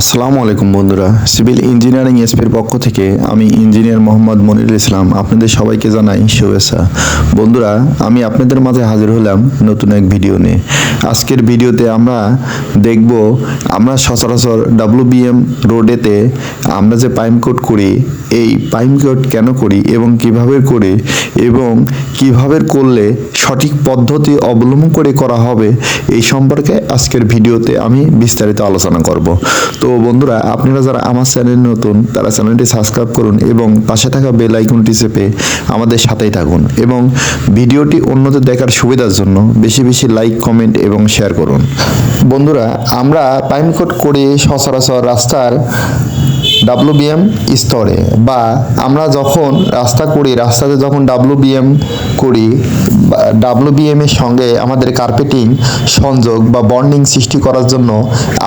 আসসালামু আলাইকুম বন্ধুরা, সিভিল ইঞ্জিনিয়ারিং এসপির পক্ষ থেকে আমি ইঞ্জিনিয়ার মোহাম্মদ মনিরুল ইসলাম আপনাদের সবাইকে জানাই শুভেচ্ছা। বন্ধুরা, আমি আপনাদের মাঝে হাজির হলাম নতুন এক ভিডিও নিয়ে। আজকের ভিডিওতে আমরা দেখব, আমরা সচরাচর ডাব্লিউবিএম রোডেতে আমরা যে পাইম কোড করি, এই পাইম কোড কেন করি এবং কীভাবে করি এবং কীভাবে করলে সঠিক পদ্ধতি অবলম্বন করে করা হবে, এই সম্পর্কে আজকের ভিডিওতে আমি বিস্তারিত আলোচনা করব। তো বন্ধুরা, আপনারা যারা আমার চ্যানেল নতুন, তারা চ্যানেলটি সাবস্ক্রাইব করুন এবং পাশে থাকা বেল আইকনটি চেপে আমাদের সাথেই থাকুন এবং ভিডিওটি অন্যদের দেখার সুবিধার জন্য বেশি বেশি লাইক, কমেন্ট এবং শেয়ার করুন। বন্ধুরা, আমরা পাইনকোড করে সচরাচর রাস্তার ডাব্লুবিএম স্তরে বা আমরা যখন রাস্তা করি, রাস্তাতে যখন ডাব্লুবিএম করি ডাব্লুবিএম এর সঙ্গে আমাদের কার্পেটিং সংযোগ বা বন্ডিং সৃষ্টি করার জন্য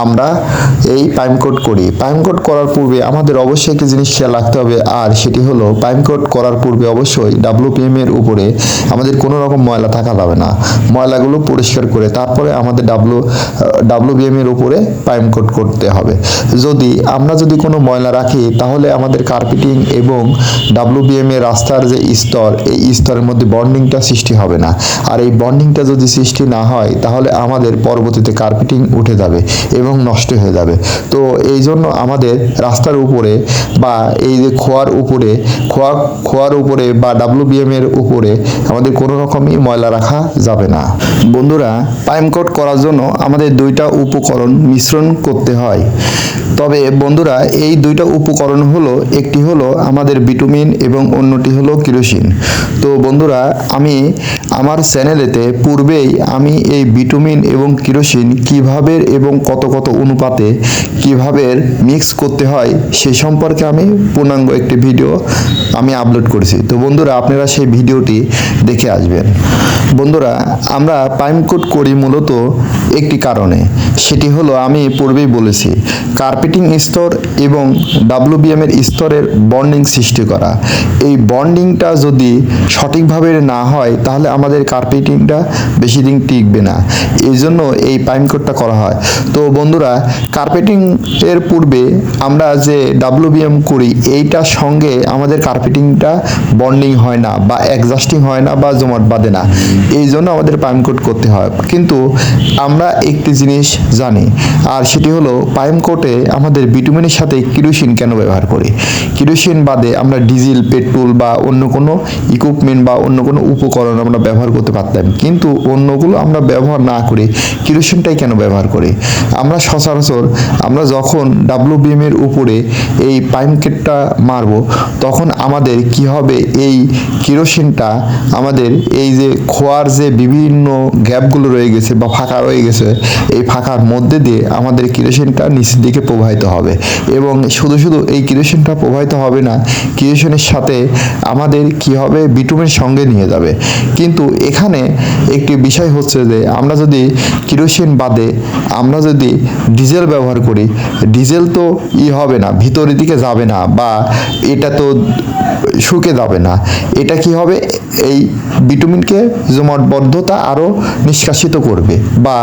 আমরা এই পাইম কোড করি। পাইম কোড করার পূর্বে আমাদের অবশ্যই একটি জিনিস খেয়াল রাখতে হবে, আর সেটি হলো পাইম কোড করার পূর্বে অবশ্যই ডাব্লুপিএম এর উপরে আমাদের কোনো রকম ময়লা থাকা যাবে না। ময়লাগুলো পরিষ্কার করে তারপরে আমাদের ডাব্লু ডাব্লুবিএম এর উপরে পাইম কোড করতে হবে। যদি আমরা যদি কোনো ময়লা রাখি, তাহলে আমাদের কার্পেটিং এবং ডাব্লুবিএম এর রাস্তার যে স্তর, এই স্তরের মধ্যে বন্ডিংটা সৃষ্টি হবে না। আর এই বন্ডিংটা যদি সৃষ্টি না হয়, তাহলে আমাদের পরবর্তীতে কার্পেটিং উঠে যাবে এবং নষ্ট হয়ে যাবে। তো এই জন্য আমাদের রাস্তার উপরে বা এই যে খোয়ার উপরে, খোয়া, খোয়ার উপরে বা ডাব্লুবিএম এর উপরে আমাদের কোনো রকমই ময়লা রাখা যাবে না। বন্ধুরা পাইম কোট করার জন্য আমাদের দুইটা উপকরণ মিশ্রণ করতে হয়। তবে বন্ধুরা, এই দুইটা উপকরণ হলো, একটি হলো আমাদের বিটুমিন এবং অন্যটি হলো কিরোসিন। তো বন্ধুরা, আমি আমার চ্যানেলেতে পূর্বেই আমি এই বিটুমিন এবং কিরোসিন কীভাবে এবং কত কত অনুপাতে কীভাবে মিক্স করতে হয়, সে সম্পর্কে আমি পূর্ণাঙ্গ একটি ভিডিও আমি আপলোড করেছি। তো বন্ধুরা, আপনারা সেই ভিডিওটি দেখে আসবেন। বন্ধুরা, আমরা পাইম কোট করি মূলত একটি কারণে, সেটি হলো আমি পূর্বেই বলেছি, কার্পেটিং স্তর এবং ডাব্লুবিএম এর স্তরের বন্ডিং সৃষ্টি করা। এই বন্ডিংটা যদি সঠিকভাবে না হয়, তাহলে আমাদের কার্পেটিংটা বেশি দিন টিকবে না। এই জন্য এই পাইম কোটটা করা হয়। তো বন্ধুরা কার্পেটিং এর পূর্বে আমরা যে ডাব্লুবিএম করি এইটার সঙ্গে আমাদের কার্পেটিংটা বন্ডিং হয় না বা অ্যাডজাস্টিং হয় না বা জমাট বাঁধে না। এই জন্য আমাদের পাইম কোট করতে হয়। কিন্তু আমরা একটি জিনিস জানি, আর সেটি হলো পাইম কোটে আমাদের বিটুমিনের সাথে কিরোসিন কেন ব্যবহার করি? কিরোসিন বাদে আমরা ডিজেল, পেট্রোল বা অন্য কোনো ইকুইপমেন্ট বা অন্য কোনো উপকরণ আমরা ব্যবহার করতে পারতাম। কিন্তু অন্যগুলো আমরা ব্যবহার না করে কিরোসিনটাই কেন ব্যবহার করি? আমরা সচরাচর আমরা যখন ডাব্লুবিএম এর উপরে এই পাইম কেটটা মারবো, তখন আমাদের কি হবে? এই কিরোসিনটা আমাদের এই যে খোয়ার যে বিভিন্ন গ্যাপগুলো রয়ে গেছে বা ফাঁকা রয়ে গেছে, এই ফাঁকার মধ্যে দিয়ে আমাদের কিরোসিনটা নিচের দিকে প্রবাহিত হবে। এবং শুধু শুধু এই কিরোসিনটা প্রবাহিত হবে না কিরোসিনের সাথে আমাদের কি হবে? বিটুমের সঙ্গে নিয়ে যাবে। কিন্তু এখানে একটি বিষয় হচ্ছে যে, আমরা যদি কিরোসিন বাদে আমরা যদি ডিজেল ব্যবহার করি ডিজেল তো ই হবে না, ভিতরের দিকে যাবে না বা এটা তো শুকে যাবে না। এটা কি হবে? এই বিটুমিনকে জমাটবদ্ধতা আরও নিষ্কাশিত করবে বা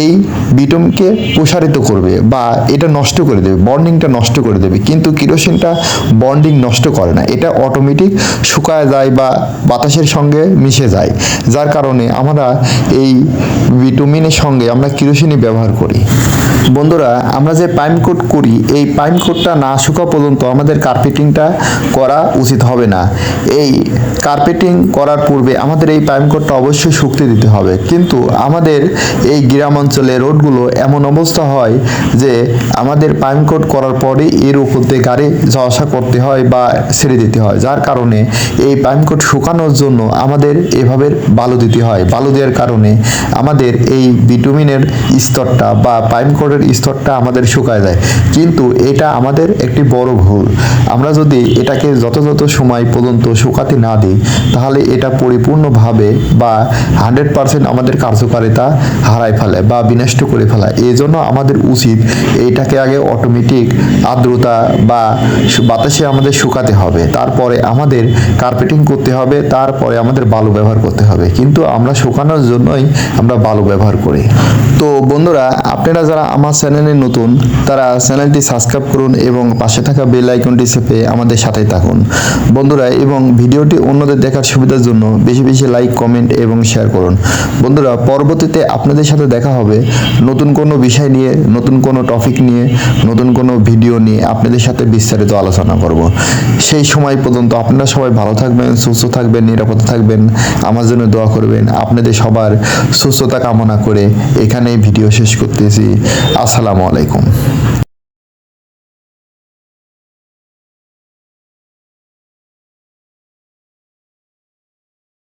এই বিটুমিনকে প্রসারিত করবে বা এটা নষ্ট করে দেবে বন্ডিংটা নষ্ট করে দেবে। কিন্তু কিরোসিনটা বন্ডিং নষ্ট করে না, এটা অটোমেটিক শুকায় যায় বা বাতাসের সঙ্গে মিশে যায়। যার কারণে আমরা এই ভিটামিনের সঙ্গে আমরা কিরোসিনই ব্যবহার করি। বন্ধুরা, আমরা যে পাইম কোট করি, এই পাইম কোটটা না শুকা পর্যন্ত আমাদের কার্পেটিংটা করা উচিত হবে না। এই কার্পেটিং করার পূর্বে আমাদের এই পাইম কোটটা অবশ্যই শুকতে দিতে হবে। কিন্তু আমাদের এই গ্রাম অঞ্চলে রোডগুলো এমন অবস্থা হয় যে আমাদের পাইম কোট করার পরে এর উপর দিয়ে গাড়ি যাওয়া আসা করতে হয় বা ছেড়ে দিতে হয়, যার কারণে এই পাইম কোট শুকানোর জন্য আমাদের এভাবে বালু দিতে হয়। বালু দেওয়ার কারণে আমাদের এই ভিটামিনের স্তরটা বা পাইম কোটের স্তরটা আমাদের শুকায় যায়। কিন্তু এটা আমাদের একটি বড় ভুল। আমরা যদি এটাকে যত সময় পর্যন্ত শুকাতে না দিই, তাহলে এটা পরিপূর্ণভাবে বা হান্ড্রেড পার্সেন্ট আমাদের কার্যকারিতা হারায় ফেলে বা বিনষ্ট করে ফেলায়। এই জন্য আমাদের উচিত এইটা এটাকে আগে অটোমেটিক আর্দ্রতা বা বাতাসে আমাদের শুকাতে হবে। তারপরে আমাদের কার্পেটিং করতে হবে, তারপরে আমাদের বালু ব্যবহার করতে হবে। কিন্তু আমরা শুকানোর জন্যই আমরা বালু ব্যবহার করি। তো বন্ধুরা, আপনারা যারা আমার চ্যানেলে নতুন, তারা চ্যানেলটি সাবস্ক্রাইব করুন এবং পাশে থাকা বেল আইকনটি চেপে আমাদের সাথেই থাকুন। বন্ধুরা, এবং ভিডিওটি অন্যদের দেখার সুবিধার জন্য বেশি বেশি লাইক কমেন্ট এবং শেয়ার করুন। বন্ধুরা, পরবর্তীতে আপনাদের সাথে দেখা হবে নতুন কোনো বিষয় নিয়ে, নতুন কোনো টপিক নিয়ে। নতুন কোনো ভিডিও নিয়ে আপনাদের সাথে বিস্তারিত আলোচনা করব। সেই সময় পর্যন্ত আপনারা সবাই ভালো থাকবেন, সুস্থ থাকবেন, নিরাপদে থাকবেন। আমার জন্য দোয়া করবেন আপনাদের সবার সুস্থতা কামনা করে এখানেই ভিডিও শেষ করতেছি। আসসালামু আলাইকুম।